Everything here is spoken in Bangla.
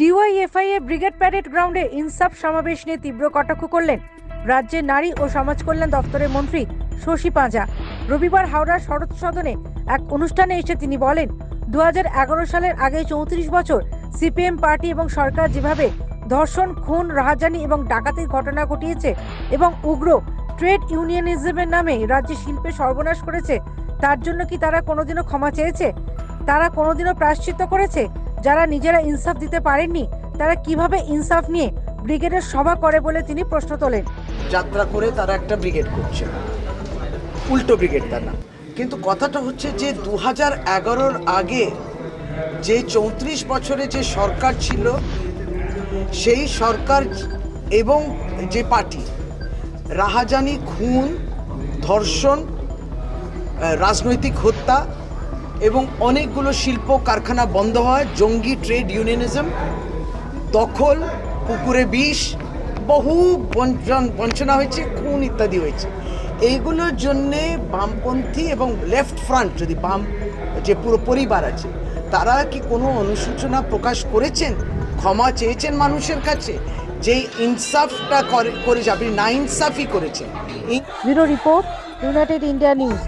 ডিওয়াইএফআই এর ব্রিগেড প্যারেড গ্রাউন্ডে ইনসাফ সমাবেশ নিয়ে তীব্র কটাক্ষ করলেন রাজ্যের নারী ও সমাজ কল্যাণ দপ্তরের মন্ত্রী শশী পাঁজা। রবিবার হাওড়ার শরৎ সদনে এক অনুষ্ঠানে এসে তিনি বলেন দু হাজার এগারো সালের আগে চৌত্রিশ বছর সিপিএম পার্টি এবং সরকার যেভাবে ধর্ষণ, খুন, রাহাজানি এবং ডাকাতির ঘটনা ঘটিয়েছে এবং উগ্র ট্রেড ইউনিয়নিজমের নামে রাজ্যে শিল্পে সর্বনাশ করেছে, তার জন্য কি তারা কোনোদিনও ক্ষমা চেয়েছে? তারা কোনোদিনও প্রায়শ্চিত্ত করেছে? যারা নিজেরা ইনসাফ দিতে পারেননি, তারা কীভাবে ইনসাফ নিয়ে ব্রিগেডের সভা করে বলে তিনি প্রশ্ন তোলেন? যাত্রা করে তারা একটা ব্রিগেড করছে। উল্টো ব্রিগেড তার নাম। কিন্তু কথাটা হচ্ছে যে দু হাজার আগে যে চৌত্রিশ বছরে যে সরকার ছিল, সেই সরকার এবং যে পার্টি, রাহাজানি, খুন, ধর্ষণ রাজনৈতিক হত্যা এবং অনেকগুলো শিল্প কারখানা বন্ধ হয়, জঙ্গি ট্রেড ইউনিয়নিজম, দখল, পুকুরে বিষ, বহু বঞ্চন, বঞ্চনা হয়েছে, খুন ইত্যাদি হয়েছে। এইগুলোর জন্যে বামপন্থী এবং লেফট ফ্রন্ট, যদি বাম, যে পুরো পরিবার আছে, তারা কি কোনো অনুশোচনা প্রকাশ করেছেন? ক্ষমা চেয়েছেন মানুষের কাছে? যেই ইনসাফটা করে করে যাবে, না ইনসাফই করেছেন রিপোর্ট, ইউনাইটেড ইন্ডিয়া নিউজ।